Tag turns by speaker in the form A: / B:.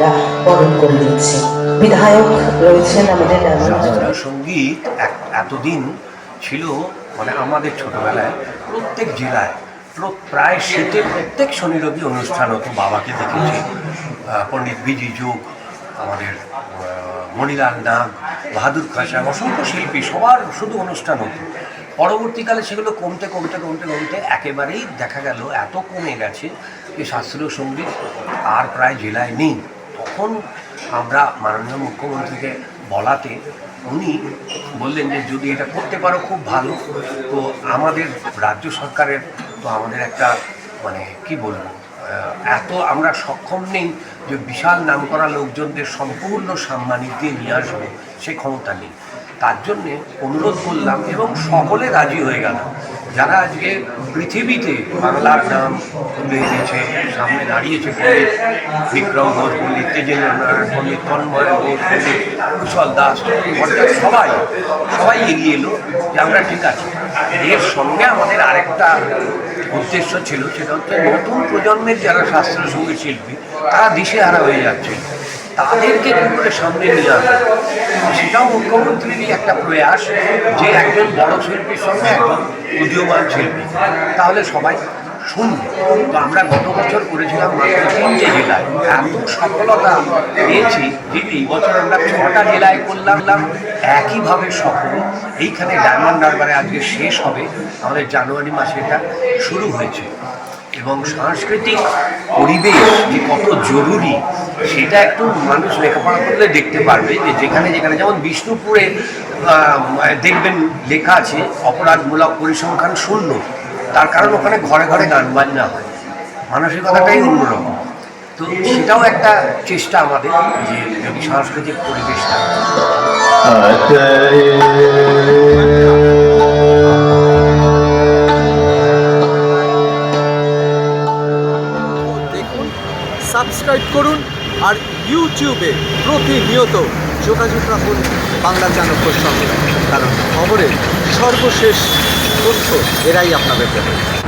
A: আমরা বরণ করে নিচ্ছি। বিধায়ক রয়েছেন আমাদের
B: সংগীত এতদিন ছিল মানে আমাদের ছোটবেলায় প্রত্যেক জেলায় প্রায় শীতে প্রত্যেক শনি রবি অনুষ্ঠান হতো বাবাকে দেখেছি। পণ্ডিত বিজি যোগ, আমাদের মণিলাল নাগ, বাহাদুর খাসা অসংখ্য শিল্পী, সবার শুধু অনুষ্ঠান হতো। পরবর্তীকালে সেগুলো কমতে কমতে কমতে কমতে একেবারেই দেখা গেল এত কমে গেছে যে শাস্ত্রীয় সংগীত আর প্রায় জেলায় নেই। তখন আমরা মাননীয় মুখ্যমন্ত্রীকে বলাতে উনি বললেন যে যদি এটা করতে পারো, খুব ভালো। তো আমাদের রাজ্য সরকারের তো আমাদের একটা মানে কি বলব এত আমরা সক্ষম নেই যে বিশাল নামকরা লোকজনদের সম্পূর্ণ সাম্মানিক দিয়ে নিয়ে আসব, সে ক্ষমতা নেই। তার জন্যে অনুরোধ করলাম এবং সকলে রাজি হয়ে গেল যারা আজকে পৃথিবীতে বাংলার নাম তুলে এনেছে, সামনে দাঁড়িয়েছে পণ্ডিত বিক্রম ঘোষ, পণ্ডিত তেজেন্দ্র নারায়ণ, পণ্ডিত তন্ময় ঘোষ, পণ্ডিত কুশল দাস সবাই সবাই এগিয়ে এলো যে আমরা ঠিক আছি। এর সঙ্গে আমাদের আরেকটা উদ্দেশ্য ছিল, সেটা হচ্ছে নতুন প্রজন্মের যারা শাস্ত্রীয় সংগীত শিল্পী, তারা দিশেহারা হয়ে যাচ্ছে। তাদেরকে কী করে সামনে নিয়ে আসবে সেটাও মুখ্যমন্ত্রীরই একটা প্রয়াস যে একজন বড় শিল্পীর সঙ্গে একজন উদীয়মান শিল্পী। তাহলে সবাই শুনবে। তো আমরা গত বছর করেছিলাম মাত্র তিনটে জেলায়। এত সফলতা পেয়েছি এই বছর আমরা ছটা জেলায় করলাম। একইভাবে সফল। এইখানে ডায়মন্ড হারবারে আজকে শেষ হবে। আমাদের জানুয়ারি মাসে এটা শুরু হয়েছে। এবং সাংস্কৃতিক পরিবেশ যে কত জরুরি সেটা একটু মানুষ লেখাপড়া করলে দেখতে পারবে যে যেখানে যেখানে যেমন বিষ্ণুপুরে দেখবেন লেখা আছে অপরাধমূলক পরিসংখ্যান শূন্য। তার কারণ ওখানে ঘরে ঘরে গান বাজনা হয়। মানসিকতাটাই অন্যরকম। তো সেটাও একটা চেষ্টা আমাদের যে যদি সাংস্কৃতিক পরিবেশটা।
C: সাবস্ক্রাইব করুন আর ইউটিউবে প্রতিনিয়ত যোগাযোগ রাখুন বাংলা চাণক্যর সঙ্গে কারণ খবরের সর্বশেষ তথ্য এরাই আপনাদের দেবে।